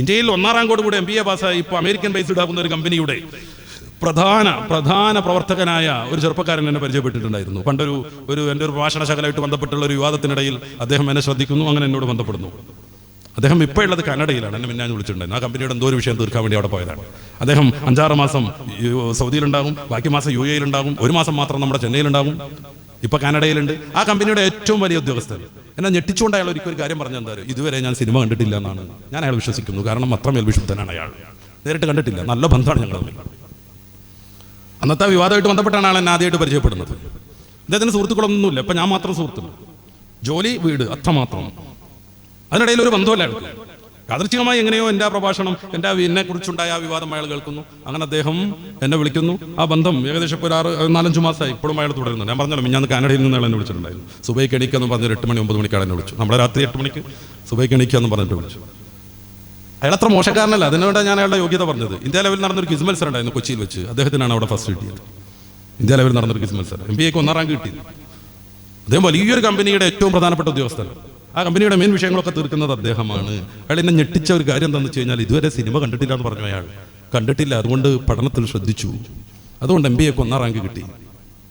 ഇന്ത്യയിൽ ഒന്നാം റാങ്കോട് കൂടെ എം ബി എ പാസ്സായി ഇപ്പോൾ അമേരിക്കൻ ബേസ്ഡ് ആകുന്ന ഒരു കമ്പനിയുടെ പ്രധാന പ്രധാന പ്രവർത്തകനായ ഒരു ചെറുപ്പക്കാരൻ എന്നെ പരിചയപ്പെട്ടിട്ടുണ്ടായിരുന്നു. പണ്ടൊരു ഒരു എന്റെ ഒരു ഭാഷണശകലായിട്ട് ബന്ധപ്പെട്ടുള്ള ഒരു വിവാദത്തിനിടയിൽ അദ്ദേഹം എന്നെ ശ്രദ്ധിക്കുന്നു അങ്ങനെ എന്നോട് ബന്ധപ്പെടുന്നു. അദ്ദേഹം ഇപ്പോൾ ഉള്ളത് കാനഡയിലാണ് എന്നെ മിന്നാൻ വിളിച്ചിട്ടുണ്ടായിരുന്നു. ആ കമ്പനിയുടെ എന്തോ ഒരു വിഷയം തീർക്കാൻ വേണ്ടി അവിടെ പോയതാണ്. അദ്ദേഹം അഞ്ചാറ് മാസം സൗദിയിലുണ്ടാകും ബാക്കി മാസം യു എയിലുണ്ടാകും ഒരു മാസം മാത്രം നമ്മുടെ ചെന്നൈയിലുണ്ടാകും. ഇപ്പൊ കാനഡയിലുണ്ട്. ആ കമ്പനിയുടെ ഏറ്റവും വലിയ ഉദ്യോഗസ്ഥർ എന്നെ ഞെട്ടിച്ചുകൊണ്ട് അയാൾ ഒരു കാര്യം പറഞ്ഞു എന്താ ഇതുവരെ ഞാൻ സിനിമ കണ്ടിട്ടില്ല എന്നാണ്. ഞാൻ അയാൾ വിശ്വസിക്കുന്നു. കാരണം അത്രമേൽ വിശുദ്ധനാണ് അയാൾ. നേരിട്ട് കണ്ടിട്ടില്ല. നല്ല ബന്ധമാണ് ഞങ്ങൾ തമ്മിൽ അന്നത്തെ വിവാദമായിട്ട് ബന്ധപ്പെട്ടാണ് ആൾ എന്നെ ആദ്യമായിട്ട് പരിചയപ്പെടുന്നത്. അദ്ദേഹത്തിന് സുഹൃത്തുക്കളൊന്നുമില്ല. ഇപ്പം ഞാൻ മാത്രം സുഹൃത്തുക്കൾ ജോലി വീട് അത്ര മാത്രം അതിനിടയിൽ ഒരു ബന്ധമല്ല അയാൾക്ക്. യാദൃച്ഛികമായി എങ്ങനെയോ എന്റെ ആ പ്രഭാഷണം എന്റെ എന്നെ കുറിച്ചുണ്ടായ ആ വിവാദം അയാൾ കേൾക്കുന്നു. അങ്ങനെ അദ്ദേഹം എന്നെ വിളിക്കുന്നു. ആ ബന്ധം ഏകദേശം ഒരു ആറ് നാലഞ്ച് മാസമായി ഇപ്പോഴും അയാൾ തുടരുന്നു. ഞാൻ പറഞ്ഞല്ലോ ഞാൻ കാനഡയിൽ നിന്ന് അയാൾ എന്നെ വിളിച്ചിട്ടുണ്ടായിരുന്നു സുബൈക്ക് എണീക്കെന്ന് പറഞ്ഞൊരു എട്ട് മണി ഒമ്പത് മണിക്കാണ് എന്നെ വിളിച്ചു നമ്മുടെ രാത്രി എട്ട് മണിക്ക് സുബൈക്ക് എന്ന് പറഞ്ഞിട്ട് വിളിച്ചു. അയാൾ അത്ര മോശക്കാരനല്ല. അതിനോട് ഞാൻ അയാളുടെ യോഗ്യത പറഞ്ഞത്. ഇന്ത്യ ലെവലിൽ നടന്നൊരു ക്വിസ് മത്സരം ഉണ്ടായിരുന്നു കൊച്ചിയിൽ വെച്ച്. അദ്ദേഹത്തിനാണ് അവിടെ ഫസ്റ്റ് കിട്ടിയത്. ഇന്ത്യ ലെവലിൽ നടന്നൊരു ക്വിസ് മത്സരം. എം ബി എക്ക് ഒന്നാം റാങ്ക് കിട്ടിയത്. അദ്ദേഹം വലിയൊരു കമ്പനിയുടെ ഏറ്റവും പ്രധാനപ്പെട്ട ഉദ്യോഗസ്ഥൻ. ആ കമ്പനിയുടെ മെയിൻ വിഷയങ്ങളൊക്കെ തീർക്കുന്നത് അദ്ദേഹമാണ്. അയാൾ എന്നെ ഞെട്ടിച്ച ഒരു കാര്യം എന്താണെന്ന് വെച്ച് കഴിഞ്ഞാൽ ഇതുവരെ സിനിമ കണ്ടിട്ടില്ല എന്ന് പറഞ്ഞു അയാൾ. കണ്ടിട്ടില്ല അതുകൊണ്ട് പഠനത്തിൽ ശ്രദ്ധിച്ചു. അതുകൊണ്ട് എം ബി എക്ക് ഒന്നാം റാങ്ക് കിട്ടി.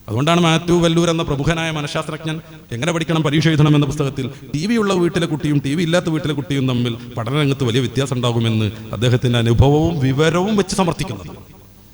അതുകൊണ്ടാണ് മാത്യു വല്ലൂർ എന്ന പ്രമുഖനായ മനഃശാസ്ത്രജ്ഞൻ എങ്ങനെ പഠിക്കണം പരീക്ഷ എഴുതണം എന്ന പുസ്തകത്തിൽ ടി വി ഉള്ള വീട്ടിലെ കുട്ടിയും ടി വി ഇല്ലാത്ത വീട്ടിലെ കുട്ടിയും തമ്മിൽ പഠനരംഗത്ത് വലിയ വ്യത്യാസം ഉണ്ടാകുമെന്ന് അദ്ദേഹത്തിന്റെ അനുഭവവും വിവരവും വെച്ച് സമർത്ഥിക്കുന്നത്.